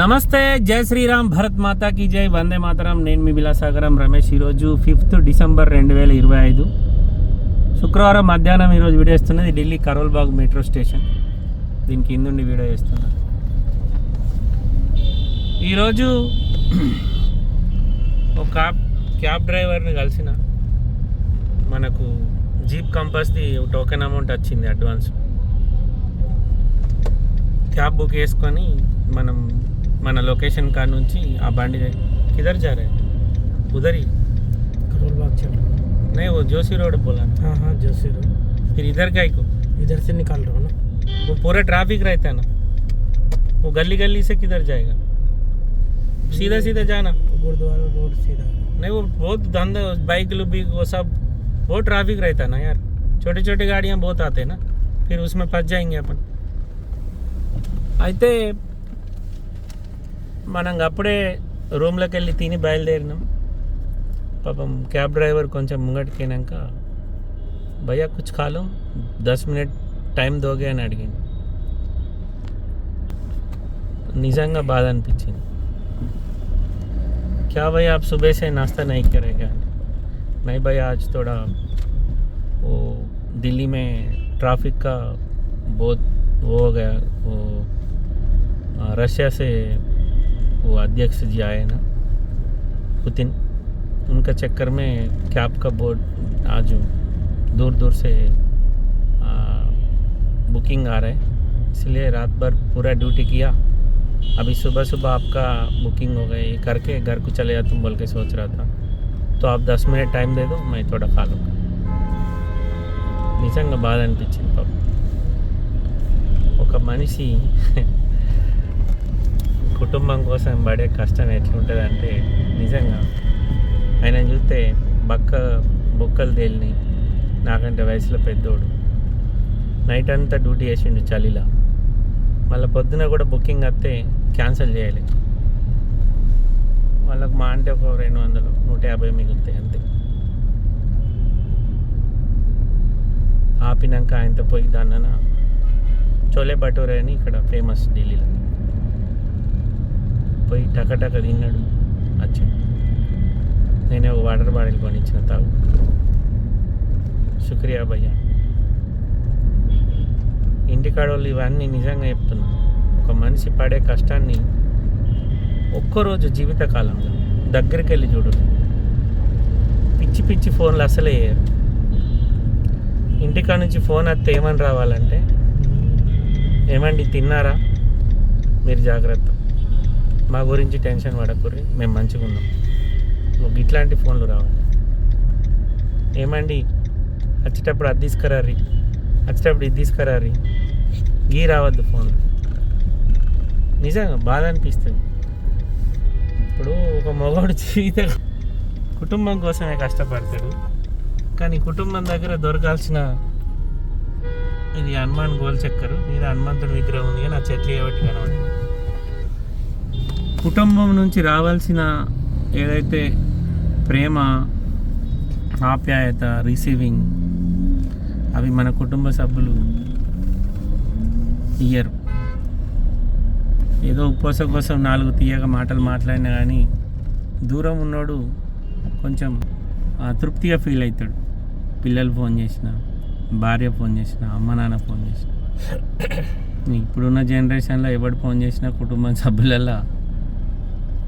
నమస్తే జై శ్రీరామ్ భరత్ మాతాకి జై వందే మాతరం నేను మీ విలాసాగరం రమేష్. ఈరోజు ఫిఫ్త్ డిసెంబర్ రెండు వేల ఇరవై ఐదు. శుక్రవారం మధ్యాహ్నం ఈరోజు వీడియో ఇస్తున్నది ఢిల్లీ కరోల్బాగ్ మెట్రో స్టేషన్. దీని కిందుండి వీడియో చేస్తున్నా. ఈరోజు ఒక క్యాబ్ క్యాబ్ డ్రైవర్ని కలిసిన మనకు జీప్ కంపస్ది టోకెన్ అమౌంట్ వచ్చింది అడ్వాన్స్. క్యాబ్ బుక్ చేసుకొని మనం మన లొకేషన్ కాడ నుంచి ఆ బండి किधर जा रहे हैं उधर ही करोल बाग चल नहीं वो जोशी रोड बोला ना। हाँ हाँ जैसे रो फिर इधर का को इधर से निकाल रहे हो ना वो पूरा ट्रैफिक रहता है ना वो गली गली से किधर जाएगा सीधा सीधा जाना गुरुद्वारा रोड सीधा नहीं वो बहुत धंधा बाइक भी वो सब बहुत ट्रैफिक रहता है ना यार छोटी छोटी गाड़ियाँ बहुत आते हैं ना फिर उसमें फंस जाएंगे अपन అయితే మనం అప్పుడే రూమ్లోకి వెళ్ళి తిని బయలుదేరినాం పాపం క్యాబ్ డ్రైవర్ కొంచెం ముంగటికినాక భయ్యా కుచ్ ఖాలో దస్ మినిట్ టైం దోగే అని అడిగింది నిజంగా బాధ అనిపించింది क्या भाई आप सुबह से नाश्ता नहीं करेगा नहीं भाई आज थोड़ा वो दिल्ली में ट्रैफिक का बहुत वो हो गया वो आ, रशिया से वो अध्यक्ष जी आए ना पुतिन उनका चक्कर में कैब का बोर्ड आज दूर दूर से आ, बुकिंग आ रहा है इसलिए रात भर पूरा ड्यूटी किया अभी सुबह सुबह आपका बुकिंग हो गई करके घर को चले जा तुम बोल के सोच रहा था तो आप दस मिनट टाइम दे दो मैं थोड़ा खा लूँगा నిజంగా బాధ అనిపించింది పాప ఒక మనిషి కుటుంబం కోసం పడే కష్టం ఎట్లుంటుందంటే నిజంగా. ఆయన చూస్తే బక్క బొక్కలు తేలిని నాకంటే వయసులో పెద్దోడు. నైట్ అంతా డ్యూటీ చేసిండు చలిలా. మళ్ళీ పొద్దున కూడా బుకింగ్ వస్తే క్యాన్సిల్ చేయాలి. వాళ్ళకు మా అంటే ఒక రెండు వందలు నూట యాభై మిగులుతాయి అంతే. ఆపినాక ఆయనతో పోయి దాన్న చోలే భటూరే అని ఇక్కడ ఫేమస్ ఢిల్లీలో. పోయి టకటక తిన్నాడు. వచ్చాడు నేనే ఒక వాటర్ బాటిల్ కొనిచ్చిన తాగు. శుక్రియా భయ్యా. ఇంటికాడ వాళ్ళు ఇవన్నీ నిజంగా చెప్తున్నా. ఒక మనిషి పడే కష్టాన్ని ఒక్కరోజు జీవితకాలంలో దగ్గరికి వెళ్ళి చూడు. పిచ్చి పిచ్చి ఫోన్లు అసలే వేయరు ఇంటికాడ నుంచి ఫోన్ వస్తే ఏమని రావాలంటే ఏమండి తిన్నారా? మీరు జాగ్రత్త. మా గురించి టెన్షన్ పడకూర్రి మేము మంచిగా ఉన్నాం. ఒక ఇట్లాంటి ఫోన్లు రావాలి ఏమండి? వచ్చేటప్పుడు అది తీసుకురారి వచ్చేటప్పుడు ఇది తీసుకురారి గీ రావద్దు ఫోన్లు. నిజంగా బాధ అనిపిస్తుంది. ఇప్పుడు ఒక మగవాడు జీవిత కుటుంబం కోసమే కష్టపడతాడు. కానీ కుటుంబం దగ్గర దొరకాల్సిన ఇది హనుమాన్ గోల్ చక్కరు మీద హనుమంతుడి విగ్రహం ఉంది కానీ ఆ చెట్లు ఏవటి కనబడి కుటుంబం నుంచి రావాల్సిన ఏదైతే ప్రేమ ఆప్యాయత రిసీవింగ్ అవి మన కుటుంబ సభ్యులు ఇయ్యరు. ఏదో ఉపవాస కోసం నాలుగు తీయక మాటలు మాట్లాడినా కానీ దూరం ఉన్నోడు కొంచెం తృప్తిగా ఫీల్ అవుతాడు పిల్లలు ఫోన్ చేసిన భార్య ఫోన్ చేసిన అమ్మ నాన్న ఫోన్ చేసిన. ఇప్పుడున్న జనరేషన్లో ఎవడు ఫోన్ చేసినా కుటుంబ సభ్యులల్లో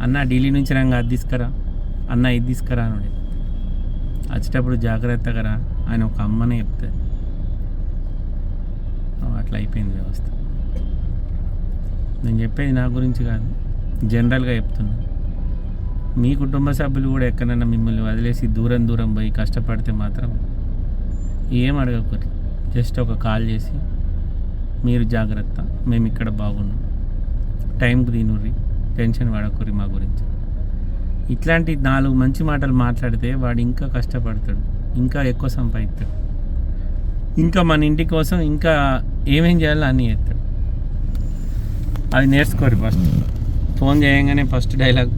అన్న ఢిల్లీ నుంచి నాకు అది తీసుకురా. అన్న ఇది తీసుకురా అని వచ్చేటప్పుడు జాగ్రత్తగా రా ఆయన ఒక అమ్మనే చెప్తే. అట్లా అయిపోయింది వ్యవస్థ. నేను చెప్పేది నా గురించి కాదు జనరల్గా చెప్తున్నా. మీ కుటుంబ సభ్యులు కూడా ఎక్కడైనా మిమ్మల్ని వదిలేసి దూరం దూరం పోయి కష్టపడితే మాత్రం ఏం అడగకూడదు జస్ట్ ఒక కాల్ చేసి మీరు జాగ్రత్త మేము ఇక్కడ బాగున్నాం. టైంకి తినుర్రి. టెన్షన్ పడకూరి మా గురించి. ఇట్లాంటి నాలుగు మంచి మాటలు మాట్లాడితే వాడు ఇంకా కష్టపడతాడు ఇంకా ఎక్కువ సంపాదిస్తాడు. ఇంకా మన ఇంటి కోసం ఇంకా ఏమేం చేయాలో అన్నీ చేస్తాడు. అది నేర్చుకోరు ఫస్ట్ ఫోన్ చేయగానే ఫస్ట్ డైలాగ్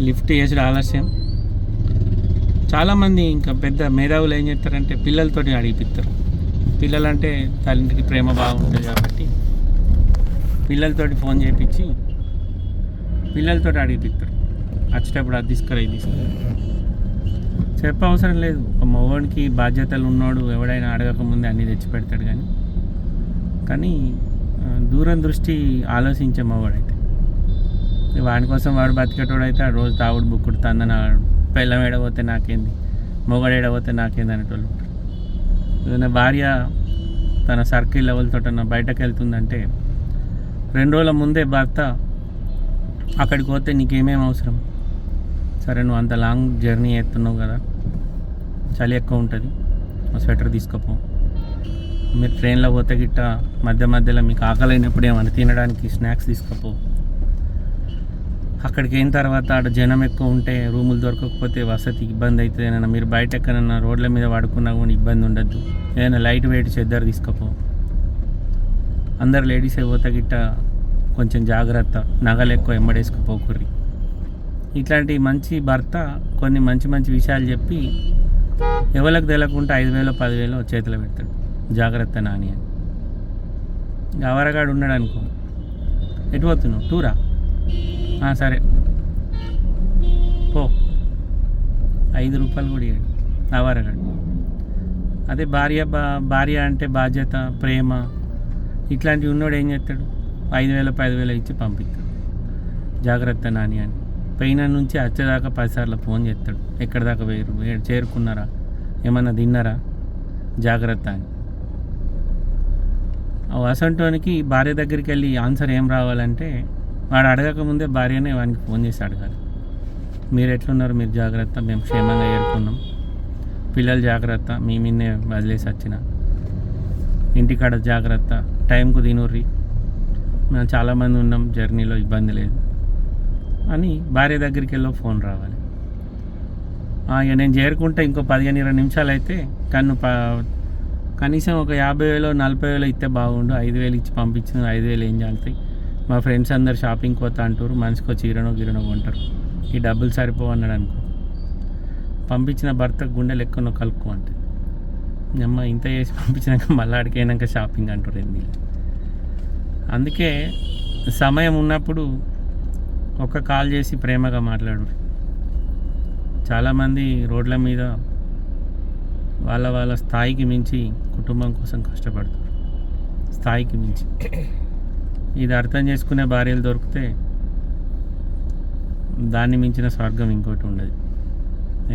లిఫ్ట్ చేసాడు ఆలస్యం. చాలామంది ఇంకా పెద్ద మేధావులు ఏం చేస్తారంటే పిల్లలతోటి అడిగిపిస్తారు. పిల్లలంటే తల్లింటికి ప్రేమ బాగుంటుంది కాబట్టి పిల్లలతోటి ఫోన్ చేయించి పిల్లలతో అడిగిపిస్తారు వచ్చేటప్పుడు అది తీసుకురా ఇది తీసుకురా. చెప్ప అవసరం లేదు. ఒక మగవాడికి బాధ్యతలు ఉన్నాడు ఎవడైనా అడగకముందే అన్నీ తెచ్చి పెడతాడు కానీ కానీ దూరం దృష్టి ఆలోచించే మగవాడైతే వాడి కోసం వాడు బతికేటోడు అయితే ఆ రోజు తావుడు బుక్కుడు తందన పిల్లం ఏడబోతే నాకేంది? మొగడు ఏడబోతే నాకేంది అనేటోళ్ళు ఉంటారు. ఏదైనా భార్య తన సర్కిల్ లెవెల్తో బయటకు వెళ్తుందంటే రెండు రోజుల ముందే భర్త అక్కడికి పోతే నీకేమేమి అవసరం? సరే నువ్వు అంత లాంగ్ జర్నీ ఎత్తున్నావు కదా చలి ఎక్కువ ఉంటుంది స్వెటర్ తీసుకోపో. మీరు ట్రైన్లో పోతే గిట్ట మధ్య మధ్యలో మీకు ఆకలి అయినప్పుడు ఏమైనా తినడానికి స్నాక్స్ తీసుకపో. అక్కడికి అయిన తర్వాత ఆడ జనం ఎక్కువ ఉంటే రూములు దొరకకపోతే వసతి ఇబ్బంది అవుతుంది. ఏదైనా మీరు బయట ఎక్కడైనా రోడ్ల మీద పడుకున్నా కూడా ఇబ్బంది ఉండద్దు. ఏదైనా లైట్ వెయిట్ చెద్దరు తీసుకపో. అందరు లేడీస్ పోతే గిట్ట కొంచెం జాగ్రత్త నగలు ఎక్కువ ఎంబడేసుకుపోకుర్రి ఇట్లాంటి మంచి భర్త కొన్ని మంచి మంచి విషయాలు చెప్పి ఎవరికి తెలియకుండా ఐదు వేలు పదివేలు చేతిలో పెడతాడు. జాగ్రత్త నాని అని. అవరగాడు ఉన్నాడు అనుకో. ఎటు పోతున్నావు? టూరా? సరే. పో. ఐదు రూపాయలు కూడా ఇవ్వడు అవరగాడు అదే భార్య బా భార్య అంటే బాధ్యత ప్రేమ. ఇట్లాంటివి ఉన్నోడు ఏం చేస్తాడు? ఐదు వేల పదివేలు ఇచ్చి పంపిస్తాడు జాగ్రత్త నాని అని. పైన నుంచి వచ్చేదాకా పదిసార్లు ఫోన్ చేస్తాడు ఎక్కడి దాకా వేరు? చేరుకున్నారా? ఏమన్నా తిన్నారా? జాగ్రత్త అని. వసంటోనికి భార్య దగ్గరికి వెళ్ళి ఆన్సర్ ఏం రావాలంటే వాడు అడగక ముందే భార్యనే వానికి ఫోన్ చేసి అడగాలి. మీరు ఎట్లున్నారు మీరు జాగ్రత్త. మేము క్షేమంగా ఏర్కొన్నాం. పిల్లలు జాగ్రత్త. మీ మిన్నే వదిలేసి వచ్చిన. ఇంటికాడ జాగ్రత్త. టైంకు తినుర్రి. మనం చాలామంది ఉన్నాం జర్నీలో ఇబ్బంది లేదు. అని భార్య దగ్గరికి వెళ్ళి ఫోన్ రావాలి. ఇక నేను చేరుకుంటే ఇంకో పదిహేను ఇరవై నిమిషాలు అయితే కన్ను ప కనీసం ఒక యాభై వేలు నలభై వేలు ఇస్తే బాగుండు. ఐదు వేలు ఇచ్చి పంపించిన ఐదు వేలు ఏం చేస్తాయి మా ఫ్రెండ్స్ అందరు షాపింగ్ పోతా అంటారు మనిషికో చీరనో గిరనో గిరణో కొంటారు. ఈ డబ్బులు సరిపోవు అన్నాడు అనుకో. పంపించిన భర్త గుండెలు ఎక్కువ కలుపుకో అంటే అమ్మ ఇంత చేసి పంపించినాక మళ్ళీ అడిగైనాక షాపింగ్ అంటారు ఏంది అందుకే సమయం ఉన్నప్పుడు ఒక కాల్ చేసి ప్రేమగా మాట్లాడు చాలామంది రోడ్ల మీద వాళ్ళ వాళ్ళ స్థాయికి మించి కుటుంబం కోసం కష్టపడతారు. స్థాయికి మించి. ఇది అర్థం చేసుకునే భార్యలు దొరికితే దాన్ని మించిన స్వర్గం ఇంకోటి ఉండదు.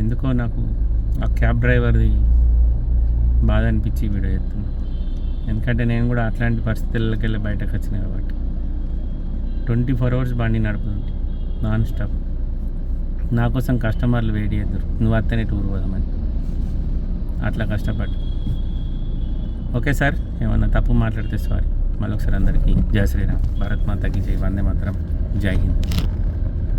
ఎందుకో నాకు ఆ క్యాబ్ డ్రైవర్ది బాధ అనిపించి వీడియో చెప్తున్నాను ఎందుకంటే నేను కూడా అట్లాంటి పరిస్థితులకి వెళ్ళి బయటకు వచ్చిన కాబట్టి. ట్వంటీ ఫోర్ అవర్స్ బండి నడుపుతుంది నాన్ స్టాప్ నా కోసం కస్టమర్లు వెయిట్ చేద్దరు నువ్వు అత్తనే టూర్ పోదామని. అట్లా కష్టపడ్డా. ఓకే సార్ ఏమన్నా తప్పు మాట్లాడితే సారీ. మళ్ళొకసారి అందరికీ జై శ్రీరామ్. భారత్ మాతకి జై వందే మాత్రం. జై హింద్.